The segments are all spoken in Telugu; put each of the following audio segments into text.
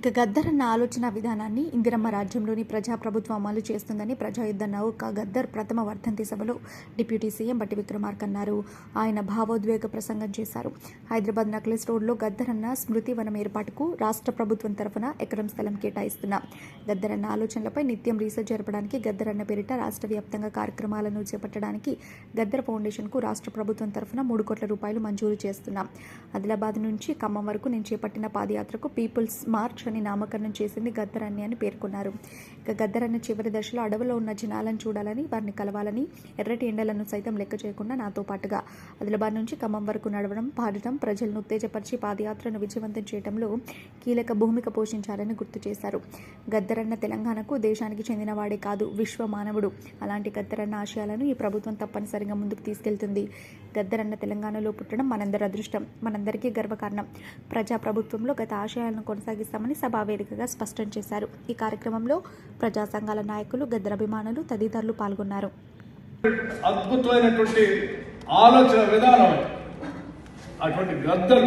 ఇక గద్దర్ అన్న ఆలోచన విధానాన్ని ఇందిరమ్మ రాజ్యంలోని ప్రజాప్రభుత్వం అమలు చేస్తుందని ప్రజాయుద్ధ నౌక గద్దర్ ప్రథమ వర్ధంతి సభలో డిప్యూటీ సీఎం బట్టి విక్రమార్క అన్నారు. ఆయన భావోద్వేగ ప్రసంగం చేశారు. హైదరాబాద్ నక్లెస్ రోడ్లో గద్దర్ అన్న స్మృతి వనం ఏర్పాటుకు రాష్ట్ర ప్రభుత్వం తరఫున ఎకరం స్థలం కేటాయిస్తున్నాం. అన్న ఆలోచనలపై నిత్యం రీసెర్చ్ జరపడానికి గద్దర్ అన్న పేరిట రాష్ట్ర వ్యాప్తంగా కార్యక్రమాలను చేపట్టడానికి గద్దర్ ఫౌండేషన్కు రాష్ట్ర ప్రభుత్వం తరఫున మూడు కోట్ల రూపాయలు మంజూరు చేస్తున్నాం. ఆదిలాబాద్ నుంచి ఖమ్మం వరకు నేను చేపట్టిన పాదయాత్రకు పీపుల్స్ మార్చ్ అని నామకరణం చేసింది గద్దరన్ని అని పేర్కొన్నారు. ఇక గద్దరన్న చివరి దశలో అడవిలో ఉన్న జనాలను చూడాలని వారిని కలవాలని ఎర్రటి ఎండలను సైతం లెక్క చేయకుండా నాతో పాటుగా ఆదిలాబాద్ నుంచి ఖమ్మం వరకు నడవడం పాడటం ప్రజలను ఉత్తేజపరిచి పాదయాత్రను విజయవంతం చేయడంలో కీలక భూమిక పోషించారని గుర్తు చేశారు. గద్దరన్న తెలంగాణకు దేశానికి చెందినవాడే కాదు విశ్వ మానవుడు. అలాంటి గద్దరన్న ఆశయాలను ఈ ప్రభుత్వం తప్పనిసరిగా ముందుకు తీసుకెళ్తుంది. గద్దరన్న తెలంగాణలో పుట్టడం మనందరి అదృష్టం మనందరికీ గర్వకారణం. ప్రజా ప్రభుత్వంలో గత ఆశయాలను కొనసాగిస్తామని సభా వేదికగా స్పష్టం చేశారు. ఈ కార్యక్రమంలో ప్రజా సంఘాల నాయకులు గద్దర అభిమానులు తదితరులు పాల్గొన్నారు. అద్భుతమైనటువంటి ఆలోచన విధానం అటువంటి గద్దలు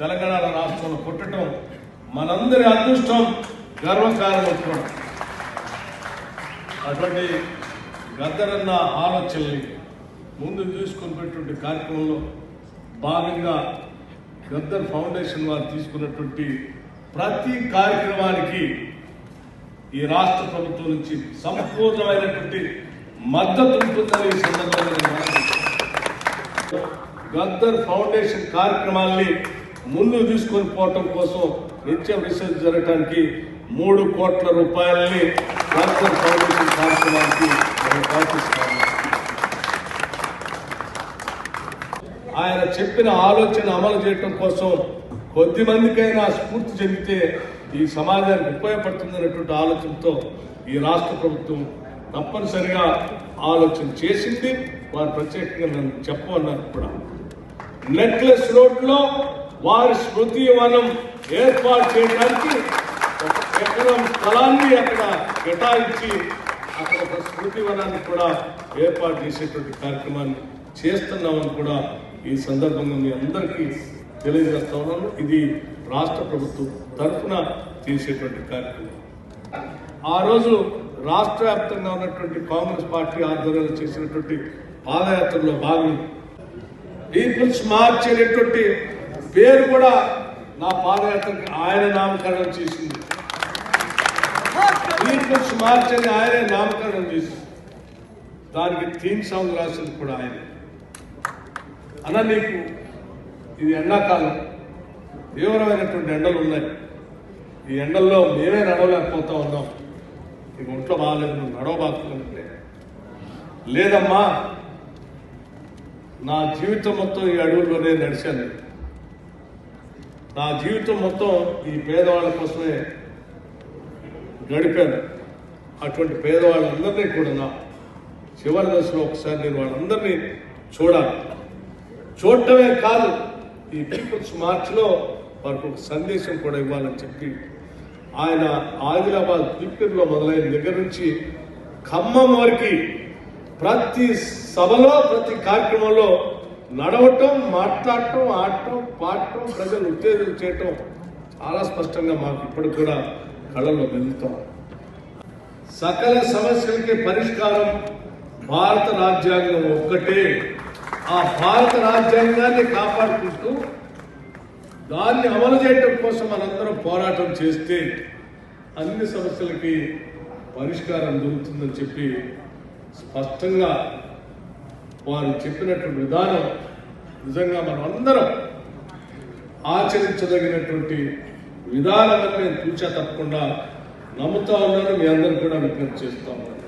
తెలంగాణ రాష్ట్రంలో పుట్టడం మనందరి అదృష్టం గర్వకారణం అటువంటి గద్దరన్న ఆలోచనని ముందు చూసుకున్నటువంటి కార్యక్రమంలో భాగంగా గద్దర్ ఫౌండేషన్ వారు తీసుకున్నటువంటి ప్రతి కార్యక్రమానికి ఈ రాష్ట్ర ప్రభుత్వం నుంచి సంపూర్ణమైనటువంటి మద్దతు ఉంటుందని ఈ సందర్భంగా గద్దర్ ఫౌండేషన్ కార్యక్రమాల్ని ముందు తీసుకొని పోవటం కోసం నిత్యం రీసెర్చ్ జరగడానికి మూడు కోట్ల రూపాయలని గద్దర్ ఫౌండేషన్ కార్యక్రమానికి మనం పాటిస్తాము ఆయన చెప్పిన ఆలోచన అమలు చేయటం కోసం కొద్ది మందికైనా స్ఫూర్తి చెందితే ఈ సమాజానికి ఉపయోగపడుతుందనేటువంటి ఆలోచనతో ఈ రాష్ట్ర ప్రభుత్వం తప్పనిసరిగా ఆలోచన చేసింది. వారు ప్రత్యేకంగా నన్ను చెప్పమన్నారు కూడా. నెక్లెస్ రోడ్లో వారి స్మృతి వనం ఏర్పాటు చేయడానికి ఎకరం స్థలాన్ని అక్కడ కేటాయించి అక్కడ ఒక స్మృతి వనాన్ని కూడా ఏర్పాటు చేసేటువంటి కార్యక్రమాన్ని చేస్తున్నామని కూడా ఈ సందర్భంగా మీ అందరికీ తెలియజేస్తా ఉన్నాను. ఇది రాష్ట్ర ప్రభుత్వం తరఫున చేసేటువంటి కార్యక్రమం. ఆ రోజు రాష్ట్ర వ్యాప్తంగా ఉన్నటువంటి కాంగ్రెస్ పార్టీ ఆధ్వర్యంలో చేసినటువంటి పాదయాత్రలో భాగం. పీపుల్స్ మార్చ్ అనేటువంటి పేరు కూడా నా పాదయాత్రకి ఆయన నామకరణం చేసింది. పీపుల్స్ మార్చ్ అని ఆయనే నామకరణం చేసింది. దానికి థీమ్ సాంగ్ రాసింది కూడా ఆయన. అన్న నీకు ఇది ఎండాకాలం తీవ్రమైనటువంటి ఎండలు ఉన్నాయి. ఈ ఎండల్లో మేమే నడవలేకపోతా ఉన్నాం. నీకు ఒంట్లో బాగాలేదు నువ్వు నడవబాకుంటే లేదమ్మా నా జీవితం మొత్తం ఈ అడవుల్లోనే నడిచాను నా జీవితం మొత్తం ఈ పేదవాళ్ళ కోసమే గడిపాను. అటువంటి పేదవాళ్ళందరినీ కూడా నా చివరి దశలో ఒకసారి నేను వాళ్ళందరినీ చూడాలి. చూడటమే కాదు ఈ పీపుల్స్ మార్చ్లో వారికి ఒక సందేశం కూడా ఇవ్వాలని చెప్పి ఆయన ఆదిలాబాద్ పిప్పిర్లో మొదలైన దగ్గర నుంచి ఖమ్మం వరకు ప్రతి సభలో ప్రతి కార్యక్రమంలో నడవటం మాట్లాడటం ఆడటం పాడటం ప్రజలు ఉత్తేజం చేయటం చాలా స్పష్టంగా మాకు ఇప్పటికి కూడా కళలో వెళ్తాం సకల సమస్యలకి పరిష్కారం భారత రాజ్యాంగం ఒక్కటే. ఆ భారత రాజ్యాంగాన్ని కాపాడుకుంటూ దాన్ని అమలు చేయటం కోసం మనందరం పోరాటం చేస్తే అన్ని సమస్యలకి పరిష్కారం దొరుకుతుందని చెప్పి స్పష్టంగా వారు చెప్పినటువంటి విధానం నిజంగా మనం అందరం ఆచరించదగినటువంటి విధానాన్ని నేను తూచా తప్పకుండా నమ్ముతా ఉన్నాను. మీ అందరూ కూడా విజ్ఞప్తి చేస్తా ఉన్నాను.